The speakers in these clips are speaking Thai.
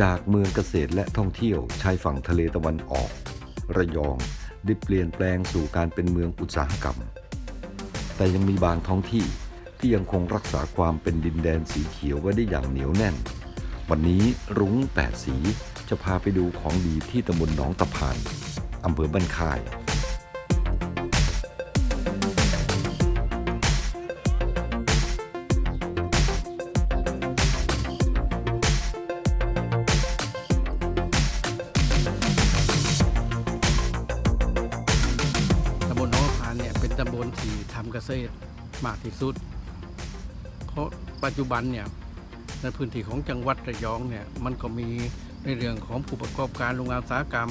จากเมืองเกษตรและท่องเที่ยวชายฝั่งทะเลตะวันออก ระยองได้เปลี่ยนแปลงสู่การเป็นเมืองอุตสาหกรรม แต่ยังมีบางท้องที่ที่ยังคงรักษาความเป็นดินแดนสีเขียวไว้ได้อย่างเหนียวแน่น วันนี้รุ้งแปดสีจะพาไปดูของดีที่ตำบลหนองตะพานอำเภอบ้านค่าย ษตรมากที่สุด เพราะปัจจุบันเนี่ยในพื้นที่ของจังหวัดระยองเนี่ยมันก็มีในเรื่องของผู้ประกอบการโรงงานอุตสาหกรรม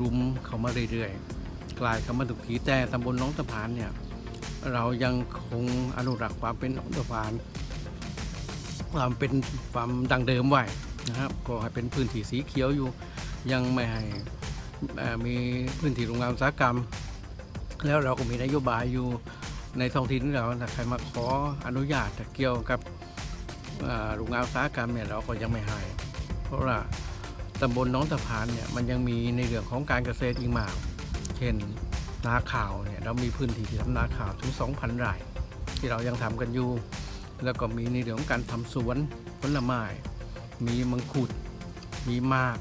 รุมเข้ามาเรื่อยๆ กลายเข้ามาทุกทีแต่ตำบลหน้องตะพานเนี่ยเรายังคงอนุรักษ์ความเป็นหนองตะพานความเป็นความดังเดิมไว้นะครับก็ให้เป็นพื้นที่สีเขียวอยู่ ยังไม่ให้มีพื้นที่โรงงานอุตสาหกรรม แล้วเราก็มีนโยบายอยู่ ในท้องถิ่นเราถ้าใครมาขออนุญาตเกี่ยวกับโรงงานอุตสาหกรรมเนี่ยเราก็ยังไม่ให้ เพราะว่าตำบลน้องตะพานเนี่ยมันยังมีในเรื่องของการเกษตรอีกมาก เช่นนาข่าวเนี่ยเรามีพื้นที่ที่ทำนาข่าวถึง 2,000 ไร่ที่เรายังทำกันอยู่ แล้วก็มีในเรื่องของการทำสวนผลไม้ มีมังคุด มีมาก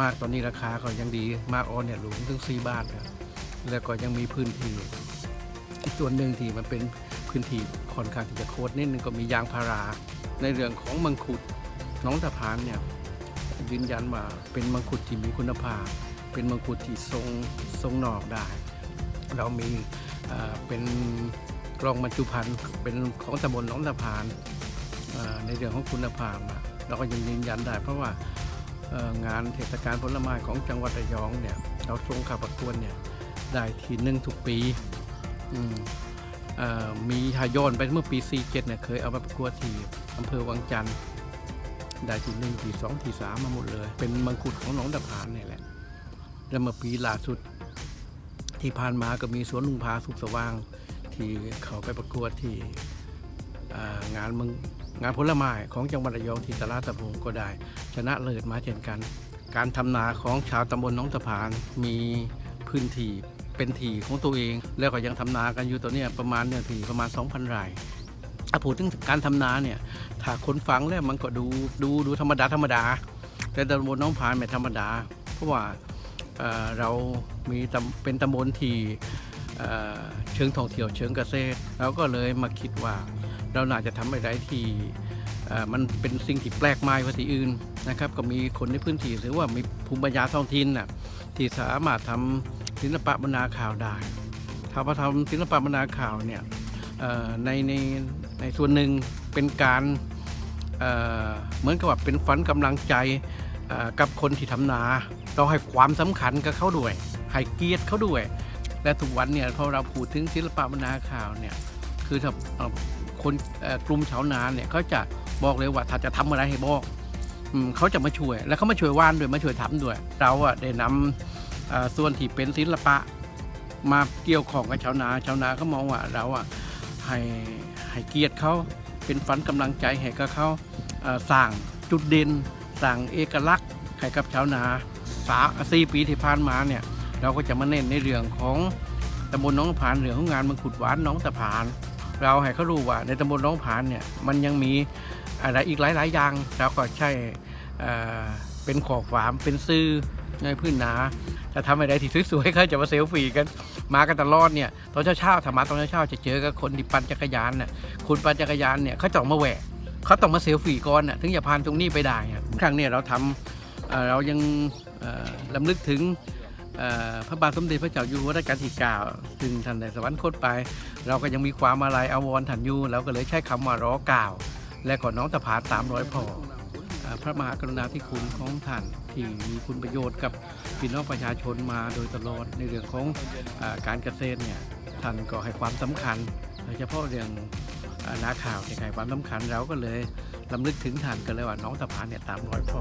มากตอนนี้ราคาก็ยังดี มากออนเนี่ยหลุถึง 4 บาทครับแล้วก็ยังมีพื้นที่ ส่วนหนึ่งที่มันเป็นพื้นที่ค่อนข้างที่จะโคตรนิดนึงก็มียางพารา ในเรื่องของมังคุดน้องตะพานเนี่ยยืนยันว่าเป็นมังคุดที่มีคุณภาพ เป็นมังคุดที่ทรงทรงนอกได้ เรามีเป็นกรองบรรจุภัณฑ์เป็นของตำบลหน้องตะพานในเรื่องของคุณภาพเราก็ยังยืนยันได้ เพราะว่างานเทศกาลผลไม้ของจังหวัดระยองเนี่ยเราทรงข่าวประกวดเนี่ยได้ทีหนึ่งทุกปี อืมเอ่อมีทายอนไปเมื่อปี 47เนี่ยเคยเอาไปประกวดที่อำเภอวังจันทร์ได้ทีหนึ่งทีสองทีสามมาหมดเลย เป็นมังคุดของหนองตะพานเนี่ยแหละ แล้วเมื่อปีล่าสุด ที่ผ่านมาก็มีสวนลุงพาสุขสว่าง ที่เขาไปประกวดที่เอ่องานมึงงานผลไม้ของจังหวัดระยองที่ตลาดตะพงก็ได้ ชนะเลิศมาเช่นกัน การทำนาของชาวตำบลหนองตะพานมีพื้นที่ เป็นที่ของตัวเอง แล้วก็ยังทำนากันอยู่ตัวเนี้ยประมาณเนี่ยที่ประมาณ 2,000ไร่ถ้าพูดถึงการทำนาเนี่ยถ้าคนฟังแล้วมันก็ดูดูดูธรรมดาธรรมดา แต่ตำบลน้องพานไม่ธรรมดา เพราะว่าเเรามีเป็นตำบลที่เอ่อเชิงท่องเที่ยวเชิงเกษตรเราก็เลยมาคิดว่าเราน่าจะทำอะไรที่มันเป็นสิ่งที่แปลกใหม่กว่าที่อื่นนะครับ ก็มีคนในพื้นที่หรือว่ามีภูมิปัญญาท้องถิ่นน่ะที่สามารถทำ ศิลปะบรรณาข่าวได้ถ้ามาทำศิลปะบรรณาข่าวเนี่ยในในในส่วนหนึ่งเป็นการเเหมือนกับว่าเป็นฝันกำลังใจกับคนที่ทำนา ต้องให้ความสำคัญกับเขาด้วยให้เกียรติเขาด้วย และทุกวันเนี่ยพอเราพูดถึงศิลปะบรรณาข่าวเนี่ยคือถ้าคนกลุ่มชาวนาเนี่ยเขาจะบอกเลยว่าถ้าจะทำอะไรให้บอกอเขาจะมาช่วย แล้วเขามาช่วยว่านด้วยมาช่วยทำด้วย เราอะได้นำเอ่อ ส่วนที่เป็นศิลปะมาเกี่ยวของกับชาวนา ชาวนาเขามองว่าเราอะให้ให้เกียรติเขาเป็นฝันกำลังใจให้กับเขาเอ่อสร้างจุดเด่นสร้างเอกลักษณ์ให้กับชาวนาสาสี่ปีที่ผ่านมาเนี่ยเราก็จะมาเน้นในเรื่องของตำบลน้องผานเรื่องของงานมังคุดหวานน้องตะพาน เราให้เขารู้ว่าในตำบลน้องผานเนี่ยมันยังมีอะไรอีกหลายๆอย่างเราก็ใช้เอ่เป็นขอบฝามเป็นซื่อ ในพื้นหนาจะทำอะไรที่สวยๆเขาจะมาเซลฟี่กันมากันตลอดเนี่ยตอนเช้าๆถ้ามาตอนเช้าๆจะเจอกับคนที่ปั่นจักรยานน่ะคนปั่นจักรยานเนี่ยเขาต้องมาแหวะเขาต้องมาเซลฟี่ก่อนน่ะถึงจะผ่านตรงนี้ไปได้ครั้งเนี่ยเราทำเอ่อเรายังเอ่อลำลึกถึงพระบาทสมเด็จพระเจ้าอยู่หัวรัชกาลที่9ซึ่งท่านได้สวรรคตไป เราก็ยังมีความอาลัยอาวรณ์ท่านอยู่เราก็เลยใช้คำว่ารอเก่าและก็น้องตะผานตามร้อยพ่อพระมหากรุณาธิคุณของท่าน ที่มีคุณประโยชน์กับพี่น้องประชาชนมาโดยตลอดในเรื่องของอการเกษตรเนี่ยท่านก็ให้ความสำคัญโดยเฉพาะเรื่องอนาข่าวที่ให้ความสำคัญเราก็เลยลำลึกถึงท่านกันเลยว่าน้องตะพานเนี่ยตามร้อยพ่อ